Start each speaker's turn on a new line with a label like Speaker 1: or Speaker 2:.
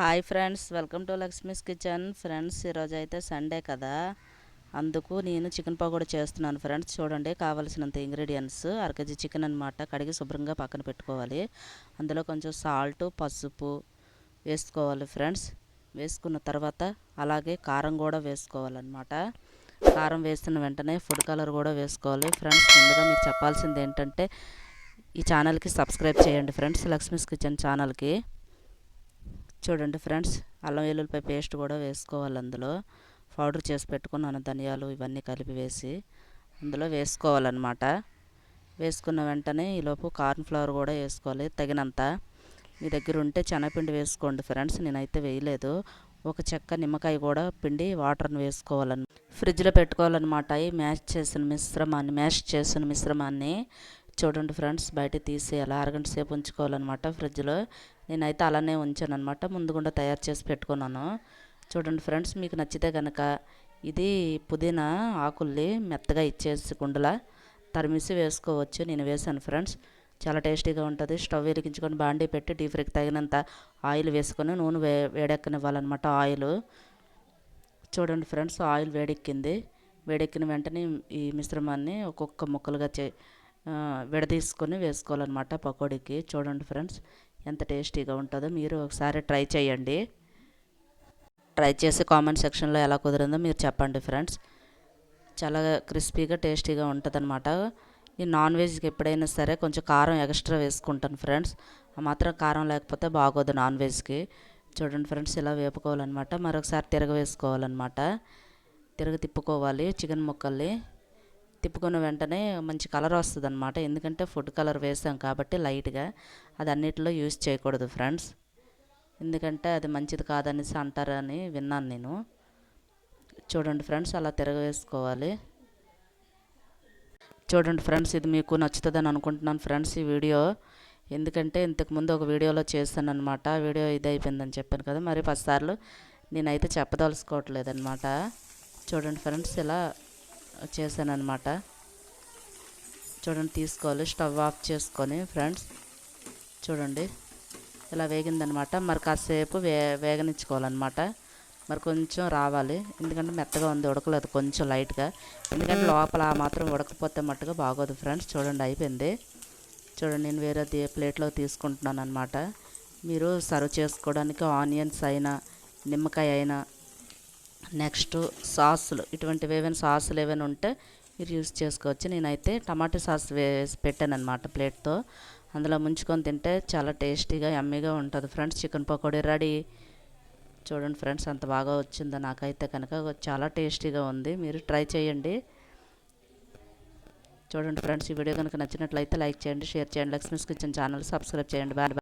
Speaker 1: Hi friends welcome to Lakshmi's kitchen friends ఈరోజు అయితే Sunday కదా. అందుకు నేను చికెన్ పకోడీ చేస్తున్నాను ఫ్రెండ్స్ చూడండి కావాల్సినంత ఇంగ్రీడియంట్స్ అరకేజీ చికెన్ అనమాట కడిగి శుభ్రంగా పక్కన పెట్టుకోవాలి. అందులో కొంచెం సాల్ట్ పసుపు వేసుకోవాలి ఫ్రెండ్స్ వేసుకున్న తర్వాత అలాగే కారం కూడా వేసుకోవాలన్నమాట. కారం వేస్తున్న వెంటనే ఫుడ్ కలర్ కూడా వేసుకోవాలి ఫ్రెండ్స్ ముందుగా మీకు చెప్పాల్సింది ఏంటంటే ఈ ఛానల్కి సబ్స్క్రైబ్ చేయండి ఫ్రెండ్స్ లక్ష్మీస్ కిచెన్ ఛానల్కి చూడండి ఫ్రెండ్స్ అల్లం వెల్లుల్లిపాయ పేస్ట్ కూడా వేసుకోవాలి అందులో. పౌడర్ చేసి పెట్టుకున్నాను ధనియాలు ఇవన్నీ కలిపి వేసి అందులో వేసుకోవాలన్నమాట. వేసుకున్న వెంటనే ఈలోపు కార్న్ఫ్లవర్ కూడా వేసుకోవాలి తగినంత. మీ దగ్గర ఉంటే శనగపిండి వేసుకోండి ఫ్రెండ్స్ నేనైతే వేయలేదు. ఒక చెక్క నిమ్మకాయ కూడా పిండి వాటర్ని వేసుకోవాలని ఫ్రిడ్జ్లో పెట్టుకోవాలన్నమాట. ఈ మ్యాష్ చేసిన మిశ్రమాన్ని మ్యాష్ చేసిన మిశ్రమాన్ని చూడండి ఫ్రెండ్స్ బయట తీసి అలా అరగంట సేపు ఉంచుకోవాలన్నమాట ఫ్రిడ్జ్లో. నేనైతే అలానే ఉంచాను అనమాట ముందుగుండా తయారు చేసి పెట్టుకున్నాను. చూడండి ఫ్రెండ్స్ మీకు నచ్చితే కనుక ఇది పుదీనా ఆకుల్ని మెత్తగా ఇచ్చేసి కుండలా తరిమిసి వేసుకోవచ్చు. నేను వేసాను ఫ్రెండ్స్. చాలా టేస్టీగా ఉంటుంది. స్టవ్ వెలిగించుకొని బాండీ పెట్టి డీప్ ఫ్రైకి తగినంత ఆయిల్ వేసుకొని నూనె వే వేడెక్కనివ్వాలన్నమాట ఆయిల్. చూడండి ఫ్రెండ్స్ ఆయిల్ వేడెక్కింది. వేడెక్కిన వెంటనే ఈ మిశ్రమాన్ని ఒక్కొక్క ముక్కలుగా చే విడదీసుకొని వేసుకోవాలన్నమాట పకోడీకి. చూడండి ఫ్రెండ్స్ ఎంత టేస్టీగా ఉంటుందో మీరు ఒకసారి ట్రై చేయండి. ట్రై చేసి కామెంట్ సెక్షన్లో ఎలా కుదిరిందో మీరు చెప్పండి ఫ్రెండ్స్. చాలా క్రిస్పీగా టేస్టీగా ఉంటుందన్నమాట. ఈ నాన్ వెజ్కి ఎప్పుడైనా సరే కొంచెం కారం ఎక్స్ట్రా వేసుకుంటాను ఫ్రెండ్స్. మాత్రం కారం లేకపోతే బాగోదు నాన్ వెజ్కి. చూడండి ఫ్రెండ్స్ ఇలా వేపుకోవాలన్నమాట. మరొకసారి తిరగ వేసుకోవాలన్నమాట. తిరగ తిప్పుకోవాలి చికెన్ ముక్కల్ని. తిప్పుకున్న వెంటనే మంచి కలర్ వస్తుంది అనమాట ఎందుకంటే ఫుడ్ కలర్ వేసాం కాబట్టి లైట్గా. అది అన్నిటిలో యూజ్ చేయకూడదు ఫ్రెండ్స్. ఎందుకంటే అది మంచిది కాదనేసి అంటారని విన్నాను నేను. చూడండి ఫ్రెండ్స్ అలా తిరగవేసుకోవాలి. చూడండి ఫ్రెండ్స్ ఇది మీకు నచ్చుతుందని అనుకుంటున్నాను ఫ్రెండ్స్ ఈ వీడియో. ఎందుకంటే ఇంతకుముందు ఒక వీడియోలో చేశాను అనమాట వీడియో ఇది అయిపోయిందని చెప్పాను కదా. మరి పదిసార్లు నేనైతే చెప్పదలుచుకోవట్లేదనమాట చూడండి ఫ్రెండ్స్ ఇలా చేశాను అనమాట చూడండి తీసుకోవాలి. స్టవ్ ఆఫ్ చేసుకొని ఫ్రెండ్స్ చూడండి. ఇలా వేగిందనమాట మరి కాసేపు వే వేగనిచ్చుకోవాలన్నమాట. మరి కొంచెం రావాలి. ఎందుకంటే మెత్తగా ఉంది ఉడకలేదు కొంచెం లైట్గా. ఎందుకంటే లోపల మాత్రం ఉడకపోతే మట్టుగా బాగోదు ఫ్రెండ్స్. చూడండి అయిపోయింది. చూడండి నేను వేరే ప్లేట్లో తీసుకుంటున్నాను అనమాట మీరు సర్వ్ చేసుకోవడానికి ఆనియన్స్ అయినా నిమ్మకాయ అయినా నెక్స్ట్ సాసులు ఇటువంటివి ఏవైనా సాసులు ఏవైనా ఉంటే మీరు యూస్ చేసుకోవచ్చు. నేనైతే టమాటో సాస్ వేసి పెట్టాను అనమాట ప్లేట్తో. అందులో ముంచుకొని తింటే చాలా టేస్టీగా ఎమ్మీగా ఉంటుంది. Friends chicken pakodi ready. చూడండి ఫ్రెండ్స్ అంత బాగా వచ్చిందో నాకైతే కనుక చాలా టేస్టీగా ఉంది. మీరు ట్రై చేయండి. చూడండి ఫ్రెండ్స్ ఈ వీడియో కనుక నచ్చినట్లయితే లైక్ చేయండి షేర్ చేయండి. లక్ష్మీస్ కిచెన్ ఛానల్ సబ్స్క్రైబ్ చేయండి. బాయ్.